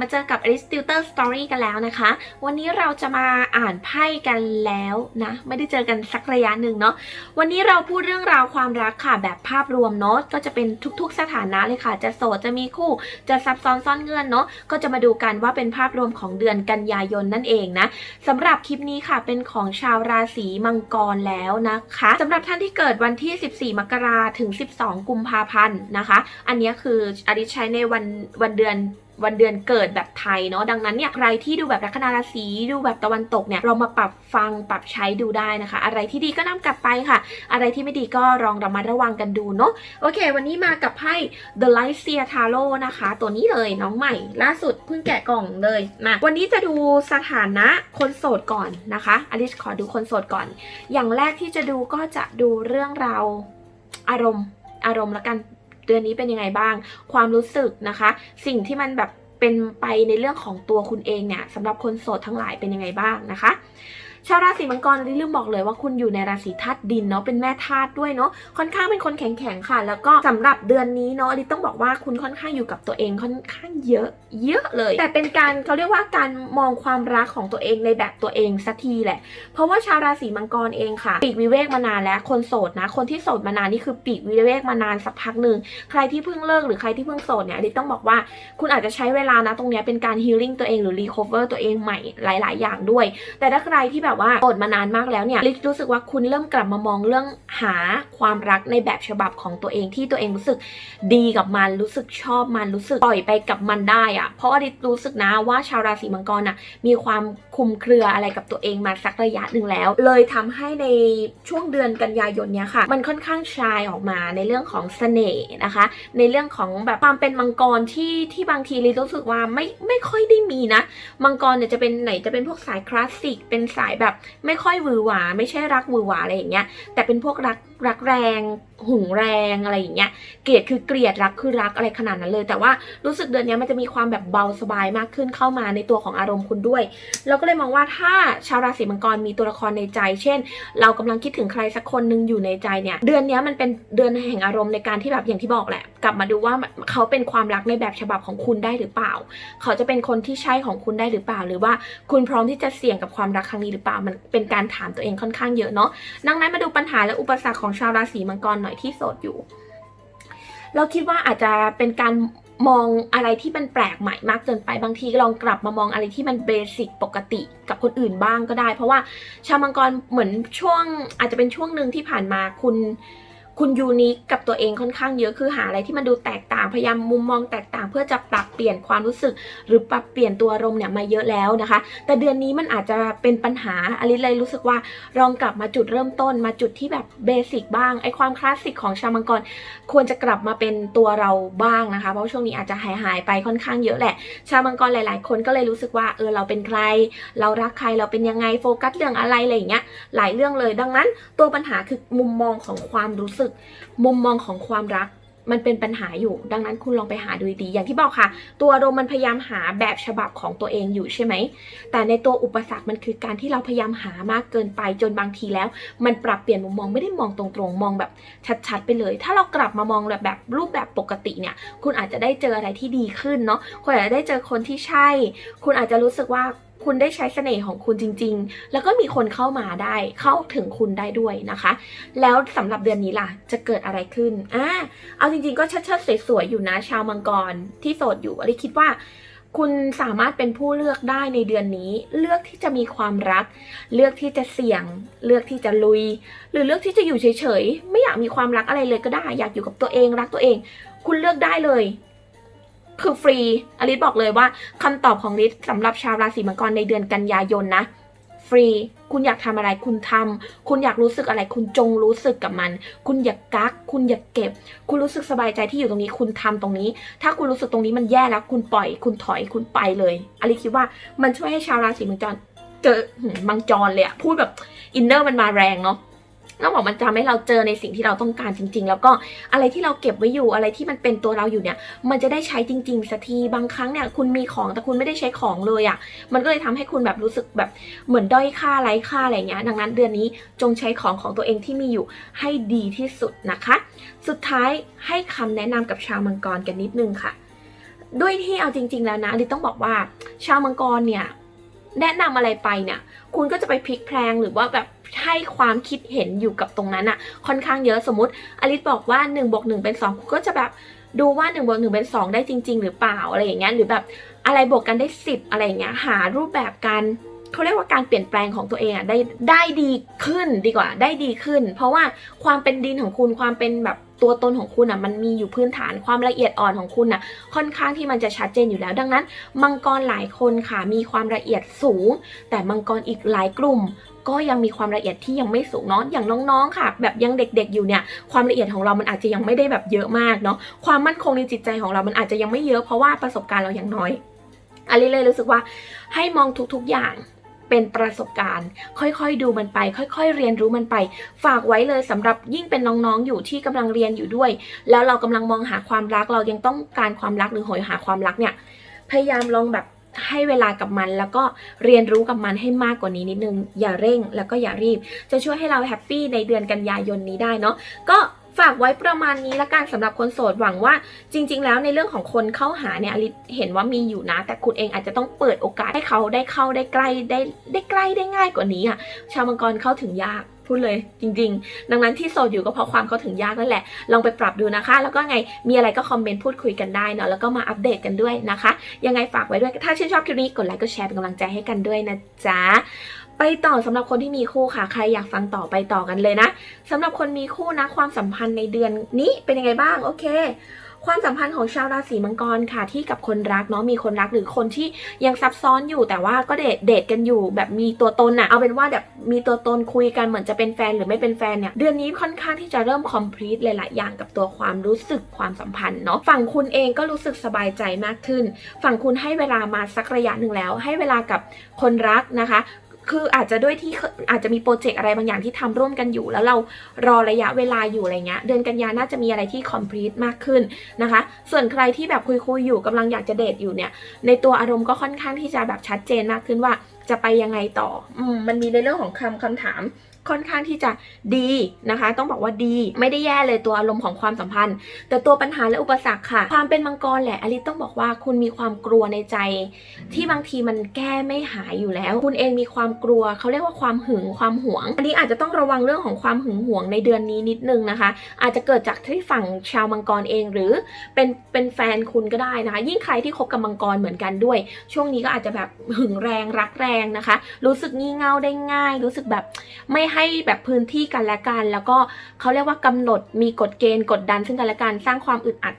มาเจอกับ a r i s t i l t e r Story กันแล้วนะคะ วันนี้เราจะมาอ่านไพ่กันแล้วนะ ไม่ได้เจอกันสักระยะหนึ่งเนาะ วันนี้เราพูดเรื่องราวความรักค่ะแบบภาพรวมเนาะ ก็จะเป็นทุกๆสถานะเลยค่ะ จะโสด จะมีคู่ จะซับซ้อนซ่อนเงื่อนเนาะ ก็จะมาดูกันว่าเป็นภาพรวมของเดือนกันยายนนั่นเองนะสำหรับคลิปนี้ค่ะเป็นของชาวราศีมังกรแล้วนะคะสำหรับท่านที่เกิดวันที่ 14 มกราถึง 12 กุมภาพันธ์นะคะ อันนี้คืออริใช้ในวันวันเดือน วันเดือนเกิดแบบไทยเนาะดังนั้นเนี่ยใครที่ดูแบบลัคนาราศีดูแบบตะวันตกเนี่ยเรามาปรับฟังปรับใช้ดูได้นะคะ อะไรที่ดีก็นำกลับไปค่ะ อะไรที่ไม่ดีก็ลองระมัดระวังกันดูเนาะโอเค วันนี้มากับไพ่ The Light Seer Tarot นะคะ ตัวนี้เลยน้องใหม่ ล่าสุดเพิ่งแกะกล่องเลยมาวันนี้จะดูสถานะคนโสดก่อนนะคะอลิสขอดูคนโสดก่อน อย่างแรกที่จะดูก็จะดูเรื่องราวอารมณ์อารมณ์ละกัน เดือนนี้เป็นยังไงบ้าง ความรู้สึกนะคะ สิ่งที่มันแบบเป็นไปในเรื่องของตัวคุณเองเนี่ยสำหรับคนโสดทั้งหลายเป็นยังไงบ้างนะคะ ชาวราศีมังกรลิลืมบอกเลยว่าคุณอยู่ในราศีธาตุดินเนาะเป็นแม่ธาตุด้วยเนาะค่อนข้างเป็นคนแข็งแข็งๆค่ะ แล้วก็สำหรับเดือนนี้เนาะลิต้องบอกว่าคุณค่อนข้างอยู่กับตัวเองค่อนข้างเยอะเยอะเลย แต่เป็นการเขาเรียกว่าการมองความรักของตัวเองในแบบตัวเองสักทีแหละ เพราะว่าชาวราศีมังกรเองค่ะ ปีกวิเวกมานานแล้วคนโสดนะ คนที่โสดมานานนี่คือปีกวิเวกมานานสักพักหนึ่งใครที่เพิ่งเลิกหรือใครที่เพิ่งโสดเนี่ยลิต้องบอกว่าคุณอาจจะใช้เวลานะตรงเนี้ยเป็นการฮีลิ่งตัวเองหรือรีคอเวอร์ตัวเองใหม่หลาย ๆ อย่างด้วย แต่ถ้าใครที่แบบว่าโสดมานานมากแล้วเนี่ยลิรู้สึกว่าคุณเริ่มกลับมามองเรื่องหาความรักในแบบฉบับของตัวเองที่ตัวเองรู้สึกดีกับมันรู้สึกชอบมันรู้สึกปล่อยไปกับมันได้อะเพราะลิรู้สึกนะว่าชาวราศีมังกรน่ะมีความคุมเครืออะไรกับตัวเองมาสักระยะหนึ่งแล้ว เลยทำให้ในช่วงเดือนกันยายนเนี้ยค่ะ มันค่อนข้างชายออกมาในเรื่องของเสน่ห์นะคะ ในเรื่องของแบบความเป็นมังกรที่ที่บางทีลิรู้สึกว่าไม่ไม่ค่อยได้มีนะ มังกรเนี่ยจะเป็นไหนจะเป็นพวกสายคลาสสิกเป็นสายแบบไม่ค่อยหวือหวา ไม่ใช่รักหวือหวาอะไรอย่างเงี้ยแต่เป็นพวกรักรักแรงหึงแรงอะไรอย่างเงี้ย เกลียดคือเกลียดรักคือรักอะไรขนาดนั้นเลย แต่ว่ารู้สึกเดือนนี้มันจะมีความแบบเบาสบายมากขึ้นเข้ามาในตัวของอารมณ์คุณด้วย เราก็เลยมองว่าถ้าชาวราศีมังกรมีตัวละครในใจ เช่น เรากำลังคิดถึงใครสักคนหนึ่งอยู่ในใจเนี่ย เดือนนี้มันเป็นเดือนแห่งอารมณ์ในการที่แบบอย่างที่บอกแหละ กลับมาดูว่าเขาเป็นความรักในแบบฉบับของคุณได้หรือเปล่า เขาจะเป็นคนที่ใช่ของคุณได้หรือเปล่า หรือว่าคุณพร้อมที่จะเสี่ยงกับความรักครั้งนี้หรือเปล่ามันเป็นการถามตัวเองค่อนข้างเยอะเนาะดังนั้นมาดูปัญหาและอุปสรรคของชาวราศีมังกรหน่อยที่โสดอยู่ เราคิดว่าอาจจะเป็นการมองอะไรที่มันแปลกใหม่มากเกินไปบางทีลองกลับมามองอะไรที่มันเบสิกปกติกับคนอื่นบ้างก็ได้ เพราะว่าชาวมังกรเหมือนช่วงอาจจะเป็นช่วงหนึ่งที่ผ่านมาคุณ คุณยูนิคกับตัวเองค่อนข้างเยอะคือหาอะไรที่มันดูแตกต่างพยายามมุมมองแตกต่าง เพื่อจะปรับเปลี่ยนความรู้สึก หรือปรับเปลี่ยนตัวอารมณ์เนี่ยมาเยอะแล้วนะคะ แต่เดือนนี้มันอาจจะเป็นปัญหาอลิสเลยรู้สึกว่าลองกลับมาจุดเริ่มต้นมาจุดที่แบบเบสิกบ้างไอความคลาสสิกของชาวมังกรควรจะกลับมาเป็นตัวเราบ้างนะคะ เพราะช่วงนี้อาจจะหายหายไปค่อนข้างเยอะแหละ ชาวมังกรหลาย ๆ คนก็เลยรู้สึกว่าเออเราเป็นใคร เรารักใครเราเป็นยังไงโฟกัสเรื่องอะไรอะไรอย่างเงี้ยหลายเรื่องเลย ดังนั้นตัวปัญหาคือมุมมองของความรู้สึกมุมมองของความรักมันเป็นปัญหาอยู่ ดังนั้นคุณลองไปหาดูดีอย่างที่บอกค่ะ ตัวอารมมันพยายามหาแบบฉบับของตัวเองอยู่ใช่ไหม แต่ในตัวอุปสรรคมันคือการที่เราพยายามหามากเกินไปจนบางทีแล้ว มันปรับเปลี่ยนมุมมองไม่ได้มองตรงๆ มองแบบชัดๆไปเลย ถ้าเรากลับมามองแบบแบบรูปแบบปกติเนี่ย คุณอาจจะได้เจออะไรที่ดีขึ้นเนาะคุณอาจจะได้เจอคนที่ใช่ คุณอาจจะรู้สึกว่า คุณได้ใช้เสน่ห์ของคุณจริง ๆ แล้วก็มีคนเข้ามาได้เข้าถึงคุณได้ด้วยนะคะ แล้วสำหรับเดือนนี้ล่ะ จะเกิดอะไรขึ้นอ่าเอาจริง ๆ ก็ชัดๆสวยๆอยู่นะ ชาวมังกรที่โสดอยู่อลิคิดว่าคุณสามารถเป็นผู้เลือกได้ในเดือนนี้ เลือกที่จะมีความรัก เลือกที่จะเสี่ยง เลือกที่จะลุย หรือเลือกที่จะอยู่เฉยๆ ไม่อยากมีความรักอะไรเลยก็ได้ อยากอยู่กับตัวเองรักตัวเอง คุณเลือกได้เลย คือฟรีอลิสบอกเลยว่าคำตอบของลิสสำหรับชาวราศีมังกรในเดือนกันยายนนะ ฟรี คุณอยากทำอะไรคุณทำคุณอยากรู้สึกอะไร คุณจงรู้สึกกับมัน คุณอย่ากัก คุณอย่าเก็บ คุณรู้สึกสบายใจที่อยู่ตรงนี้ คุณทำตรงนี้ ถ้าคุณรู้สึกตรงนี้มันแย่แล้ว คุณปล่อย คุณถอย คุณไปเลยอลิสคิดว่ามันช่วยให้ชาวราศีมังกรเจอมมังจรเลยอะพูดแบบอินเนอร์มันมาแรงเนาะ ต้องบอกมันจะทำให้เราเจอในสิ่งที่เราต้องการจริง ๆ แล้วก็อะไรที่เราเก็บไว้อยู่อะไรที่มันเป็นตัวเราอยู่เนี่ย มันจะได้ใช้จริง ๆสักทีบางครั้งเนี่ยคุณมีของแต่คุณไม่ได้ใช้ของเลยอะ่ะมันก็เลยทำให้คุณแบบรู้สึกแบบเหมือนด้อยค่าไร้ค่าอะไรเงี้ยดังนั้นเดือนนี้จงใช้ของของตัวเองที่มีอยู่ให้ดีที่สุดนะคะ สุดท้ายให้คำแนะนำกับชาวมังกรกันนิดนึงค่ะด้วยที่เอาจริง ๆ แล้วนะอลิต้องบอกว่าชาวมังกรเนี่ย แนะนำอะไรไปเนี่ย คุณก็จะไปพลิกแพลงหรือว่าแบบให้ความคิดเห็นอยู่กับตรงนั้นอะค่อนข้างเยอะสมมติอลิสบอกว่า1นบวกหเป็น 2 คุณก็จะแบบดูว่า1นบวกหเป็น 2 ได้จริง ๆ หรือเปล่าอะไรอย่างเงี้ยหรือแบบอะไรบวกกันได้ 10 อะไรอย่างเงี้ยหารูปแบบการเขาเรียกว่าการเปลี่ยนแปลงของตัวเองอะได้ได้ดีขึ้นดีกว่าได้ดีขึ้น เพราะว่าความเป็นดินของคุณความเป็นแบบ ตัวตนของคุณอะมันมีอยู่พื้นฐานความละเอียดอ่อนของคุณอะค่อนข้างที่มันจะชัดเจนอยู่แล้ว ดังนั้น มังกรหลายคนค่ะมีความละเอียดสูง แต่มังกรอีกหลายกลุ่มก็ยังมีความละเอียดที่ยังไม่สูงเนาะอย่างน้องๆค่ะ แบบยังเด็กๆอยู่เนี่ย ความละเอียดของเรามันอาจจะยังไม่ได้แบบเยอะมากเนาะความมั่นคงในจิตใจของเรามันอาจจะยังไม่เยอะเพราะว่าประสบการณ์เราอยังน้อยอันนี้เลยรู้สึกว่าให้มองทุกๆอย่าง เป็นประสบการณ์ ค่อยๆดูมันไป ค่อยๆ เรียนรู้มันไป ฝากไว้เลยสำหรับยิ่งเป็นน้องๆอยู่ที่กำลังเรียนอยู่ด้วย แล้วเรากำลังมองหาความรักเรายังต้องการความรักหรือโหยหาความรักเนี่ยพยายามลองแบบให้เวลากับมันแล้วก็เรียนรู้กับมันให้มากกว่านี้นิดนึง อย่าเร่งแล้วก็อย่ารีบ จะช่วยให้เราแฮปปี้ในเดือนกันยายนนี้ได้เนาะก็ ฝากไว้ประมาณนี้ละกันสำหรับคนโสดหวังว่าจริง ๆ แล้วในเรื่องของคนเข้าหาเนี่ยอลิเห็นว่ามีอยู่นะ แต่คุณเองอาจจะต้องเปิดโอกาสให้เขาได้เข้าได้ใกล้ได้ได้ใกล้ได้ง่ายกว่านี้อะชาวมังกรเข้าถึงยากพูดเลยจริง ๆ ดังนั้นที่โสดอยู่ก็เพราะความเข้าถึงยากนั่นแหละ ลองไปปรับดูนะคะ แล้วก็ไงมีอะไรก็คอมเมนต์พูดคุยกันได้เนาะแล้วก็มาอัปเดตกันด้วยนะคะ ยังไงฝากไว้ด้วยถ้าชื่นชอบคลิปนี้กดไลค์กดแชร์เป็นกำลังใจให้กันด้วยนะจ๊ะ ไปต่อสำหรับคนที่มีคู่ค่ะ ใครอยากฟังต่อไปต่อกันเลยนะสำหรับคนมีคู่นะความสัมพันธ์ในเดือนนี้เป็นยังไงบ้างโอเค ความสัมพันธ์ของชาวราศีมังกรค่ะ ที่กับคนรักเนาะมีคนรักหรือคนที่ยังซับซ้อนอยู่ แต่ว่าก็เดทเดทกันอยู่ แบบมีตัวตนอะเอาเป็นว่าแบบมีตัวตนคุยกันเหมือนจะเป็นแฟนหรือไม่เป็นแฟนเนี่ยเดือนนี้ค่อนข้างที่จะเริ่มคอมพลีทหลายๆอย่างกับตัวความรู้สึกความสัมพันธ์เนาะฝั่งคุณเองก็รู้สึกสบายใจมากขึ้น ฝั่งคุณให้เวลามาสักระยะหนึ่งแล้ว ให้เวลากับคนรักนะคะ คืออาจจะด้วยที่อาจจะมีโปรเจกต์อะไรบางอย่างที่ทำร่วมกันอยู่ แล้วเรารอระยะเวลาอยู่อะไรเงี้ยเดือนกันยาน่าจะมีอะไรที่คอม plete มากขึ้นนะคะ ส่วนใครที่แบบคุยคุยๆอยู่กำลังอยากจะเดทอยู่เนี่ย ในตัวอารมณ์ก็ค่อนข้างที่จะแบบชัดเจนมากขึ้นว่าจะไปยังไงต่อ อืมมันมีในเรื่องของคำคำถาม ค่อนข้างที่จะดีนะคะ ต้องบอกว่าดีไม่ได้แย่เลยตัวอารมณ์ของความสัมพันธ์ แต่ตัวปัญหาและอุปสรรคค่ะ ความเป็นมังกรแหละอลิต้องบอกว่าคุณมีความกลัวในใจ ที่บางทีมันแก้ไม่หายอยู่แล้ว คุณเองมีความกลัวเขาเรียกว่าความหึงความหวง อันนี้อาจจะต้องระวังเรื่องของความหึงหวงในเดือนนี้นิดนึงนะคะ อาจจะเกิดจากที่ฝั่งชาวมังกรเองหรือเป็นเป็นแฟนคุณก็ได้นะคะ ยิ่งใครที่คบกับมังกรเหมือนกันด้วย ช่วงนี้ก็อาจจะแบบหึงแรงรักแรงนะคะ รู้สึกงี่เง่าได้ง่าย รู้สึกแบบไม่ใให้แบบพื้นที่กันและกัน แล้วก็เขาเรียกว่ากำหนดมีกฎเกณฑ์กดดันซึ่งกันและกันสร้างความอึดอัด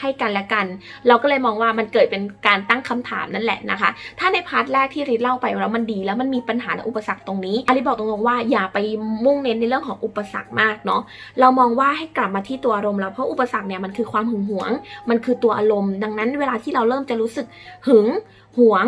ให้กันและกัน เราก็เลยมองว่ามันเกิดเป็นการตั้งคำถามนั่นแหละนะคะ ถ้าในพาร์ทแรกที่ริเล่าไปแล้วมันดี แล้วมันมีปัญหาและอุปสรรคตรงนี้อาริบอกตรงๆว่าอย่าไปมุ่งเน้นในเรื่องของอุปสรรคมากเนาะ เรามองว่าให้กลับมาที่ตัวอารมณ์เราเพราะอุปสรรคเนี่ยมันคือความหึงหวง มันคือตัวอารมณ์ ดังนั้นเวลาที่เราเริ่มจะรู้สึกหึงหวง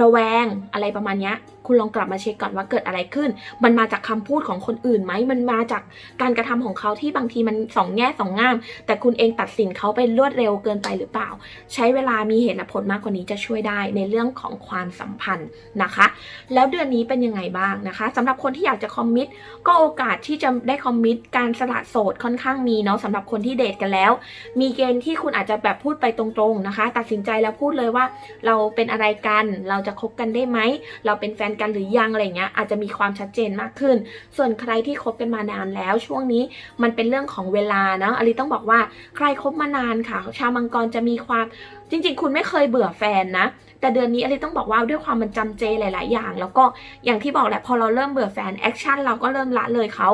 ระแวงอะไรประมาณนี้ คุณลองกลับมาเช็คก่อนว่าเกิดอะไรขึ้น มันมาจากคำพูดของคนอื่นไหม มันมาจากการกระทำของเขาที่บางทีมันสองแง่สองงาม แต่คุณเองตัดสินเขาไปรวดเร็วเกินไปหรือเปล่า ใช้เวลามีเหตุและผลมากกว่านี้จะช่วยได้ในเรื่องของความสัมพันธ์นะคะ แล้วเดือนนี้เป็นยังไงบ้างนะคะสำหรับคนที่อยากจะคอมมิตก็โอกาสที่จะได้คอมมิตการสละโสดค่อนข้างมีเนาะสำหรับคนที่เดทกันแล้ว มีเกณฑ์ที่คุณอาจจะแบบพูดไปตรงๆนะคะ ตัดสินใจแล้วพูดเลยว่า เราเป็นอะไรกันเราจะคบกันได้ไหมเราเป็นแฟนกันหรือยังอะไรเงี้ยอาจจะมีความชัดเจนมากขึ้น ส่วนใครที่คบกันมานานแล้ว ช่วงนี้มันเป็นเรื่องของเวลาเนาะอลิต้องบอกว่าใครคบมานานค่ะ ชาวมังกรจะมีความจริงๆ คุณไม่เคยเบื่อแฟนนะ แต่เดือนนี้อลิต้องบอกว่าด้วยความมันจำเจหลาย ๆ อย่าง แล้วก็อย่างที่บอกแหละพอเราเริ่มเบื่อแฟนแอคชั่นเราก็เริ่มละเลยเขา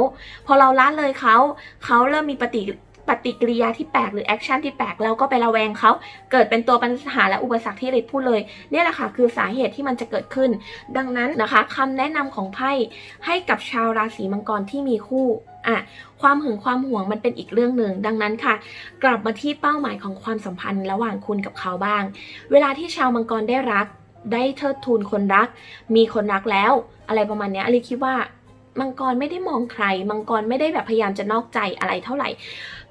พอเราละเลยเขาเขาเริ่มมีปฏิ ปฏิกิริยาที่แปลกหรือแอคชั่นที่แปลกเราก็ไประแวงเขาเกิดเป็นตัวปัญหาและอุปสรรคที่ริดพูดเลยเนี่แหละค่ะคือสาเหตุที่มันจะเกิดขึ้น ดังนั้นนะคะคำแนะนำของไพ่ให้กับชาวราศีมังกรที่มีคู่อะความหึงความหวงมันเป็นอีกเรื่องหนึ่งดังนั้นค่ะ กลับมาที่เป้าหมายของความสัมพันธ์ระหว่างคุณกับเขาบ้าง เวลาที่ชาวมังกรได้รัก ได้เทิดทูนคนรัก มีคนรักแล้ว อะไรประมาณนี้อลิคิดว่า มังกรไม่ได้มองใคร มังกรไม่ได้แบบพยายามจะนอกใจอะไรเท่าไหร่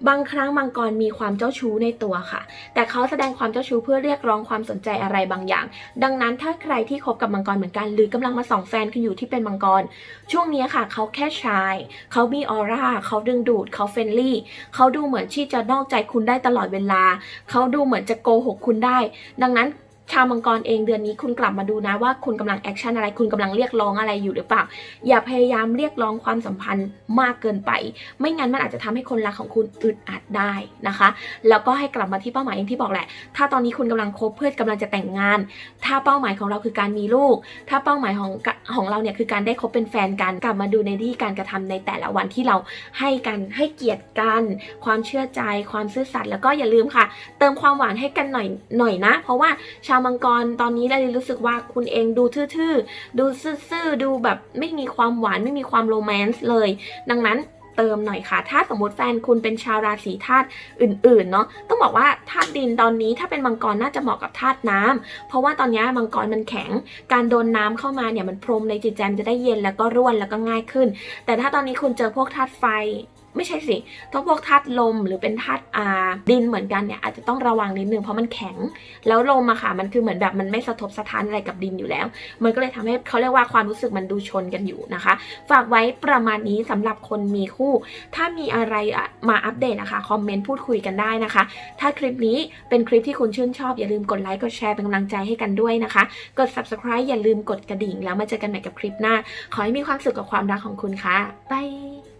บางครั้งมังกรมีความเจ้าชู้ในตัวค่ะ แต่เขาแสดงความเจ้าชู้เพื่อเรียกร้องความสนใจอะไรบางอย่าง ดังนั้นถ้าใครที่คบกับมังกรเหมือนกัน หรือกำลังมาส่องแฟนคุณอยู่ที่เป็นมังกร ช่วงนี้ค่ะ เขาแค่ชาย เขามีออร่า เขาดึงดูด เขาเฟรนลี่ เขาดูเหมือนที่จะนอกใจคุณได้ตลอดเวลา เขาดูเหมือนจะโกหกคุณได้ ดังนั้น ชาวมังกรเองเดือนนี้คุณกลับมาดูนะว่าคุณกำลังแอคชั่นอะไร คุณกำลังเรียกร้องอะไรอยู่หรือเปล่า อย่าพยายามเรียกร้องความสัมพันธ์มากเกินไป ไม่งั้นมันอาจจะทำให้คนรักของคุณอึดอัดได้นะคะ แล้วก็ให้กลับมาที่เป้าหมายอย่างที่บอกแหละ ถ้าตอนนี้คุณกำลังคบเพื่อนกำลังจะแต่งงาน ถ้าเป้าหมายของเราคือการมีลูก ถ้าเป้าหมายของของเราเนี่ยคือการได้คบเป็นแฟนกันกลับมาดูในที่การกระทำในแต่ละวันที่เราให้กันให้เกียรติกัน ความเชื่อใจ ความซื่อสัตย์แล้วก็อย่าลืมค่ะ เติมความหวานให้กันหน่อยหน่อยนะ เพราะว่าชาวมังกรตอนนี้เรารู้สึกว่าคุณเองดูทื่อๆ ดูซื่อๆ ดูแบบไม่มีความหวานไม่มีความโรแมนต์เลย ดังนั้นเติมหน่อยค่ะ ถ้าสมมติแฟนคุณเป็นชาวราศีธาตุอื่นๆ เนาะ ต้องบอกว่าธาตุดินตอนนี้ถ้าเป็นมังกรน่าจะเหมาะกับธาตุน้ำเพราะว่าตอนนี้มังกรมันแข็ง การโดนน้ำเข้ามาเนี่ยมันพรมในจิตใจมันจะได้เย็นแล้วก็ร่วนแล้วก็ง่ายขึ้น แต่ถ้าตอนนี้คุณเจอพวกธาตุไฟ ไม่ใช่สิต้องพวกธาตุลมหรือเป็นธาตุอาดินเหมือนกันเนี่ยอาจจะต้องระวังนิดนึงเพราะมันแข็ง แล้วลมอะค่ะมันคือเหมือนแบบมันไม่สะทบสะท้านอะไรกับดินอยู่แล้ว มันก็เลยทำให้เขาเรียกว่าความรู้สึกมันดูชนกันอยู่นะคะ ฝากไว้ประมาณนี้สำหรับคนมีคู่ ถ้ามีอะไรอะมาอัปเดตนะคะคอมเมนต์พูดคุยกันได้นะคะ ถ้าคลิปนี้เป็นคลิปที่คุณชื่นชอบอย่าลืมกดไลค์กดแชร์เป็นกำลังใจให้กันด้วยนะคะ กด subscribe อย่าลืมกดกระดิ่ง แล้วมาเจอกันใหม่กับคลิปหน้า ขอให้มีความสุขกับความรักของคุณค่ะบาย